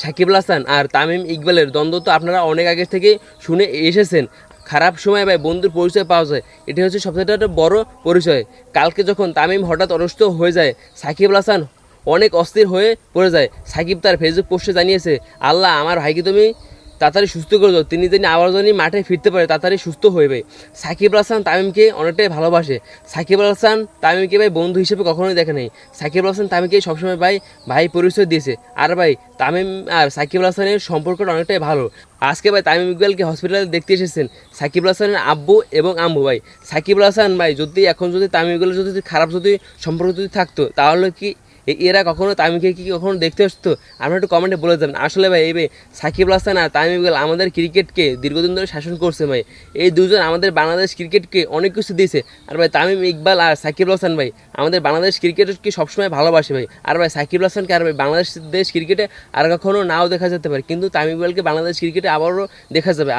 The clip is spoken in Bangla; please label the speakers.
Speaker 1: সাকিব হাসান আর তামিম ইকবালের দ্বন্দ্ব তো আপনারা অনেক আগে থেকে শুনে এসেছেন। খারাপ সময় বা বন্ধুর পরিচয় পাওয়া যায়। এটি হচ্ছে সবচেয়ে একটা বড় পরিচয়। কালকে যখন তামিম হঠাৎ অনুষ্ঠিত হয়ে যায় সাকিব হাসান অনেক অস্থির হয়ে পড়ে যায়। সাকিব তার ফেসবুক পোস্টে জানিয়েছে, আল্লাহ, আমার ভাইকে তুমি তাড়াতাড়ি সুস্থ করে দাও। তিনি যেন আবার যেন মাঠে ফিরতে পারে, তাড়াতাড়ি সুস্থ ভাই সাকিব আল হাসান তামিমকে অনেকটাই ভালোবাসে। সাকিব আল হাসান তামিমকে ভাই বন্ধু হিসেবে কখনোই দেখে নেই। সাকিব আল হাসান তামিমকে সবসময় ভাই ভাই পরিচয় দিয়েছে। আর ভাই, তামিম আর সাকিব আল হাসানের সম্পর্কটা অনেকটাই ভালো। আজকে ভাই তামিম ইকবালকে হসপিটালে দেখতে এসেছেন। সাকিব আল হাসানের আব্বু এবং আম্মু ভাই। সাকিব আল হাসান ভাই, যদি এখন যদি তামিম ইকবালের যদি খারাপ যদি সম্পর্ক যদি থাকতো, তাহলে কি এরা কখনো তামিমকে কি কখনো দেখতে আসতো? আপনারা একটু কমেন্টে বলে দেবেন। আসলে ভাই, এই সাকিব হাসান আর তামিম ইকবাল আমাদের ক্রিকেটকে দীর্ঘদিন ধরে শাসন করছে ভাই। এই দুজন আমাদের বাংলাদেশ ক্রিকেটকে অনেক কিছু দিয়েছে। আর ভাই, তামিম, ইকবাল আর সাকিব হাসান ভাই, আমাদের বাংলাদেশ ক্রিকেটকে সবসময় ভালোবাসে ভাই। আর ভাই, সাকিব হাসানকে আর ভাই, বাংলাদেশ দেশ ক্রিকেটে আর কখনো নাও দেখা যেতে পারে। কিন্তু তামিম ইকবালকে বাংলাদেশ ক্রিকেটে আবারও দেখা যাবে।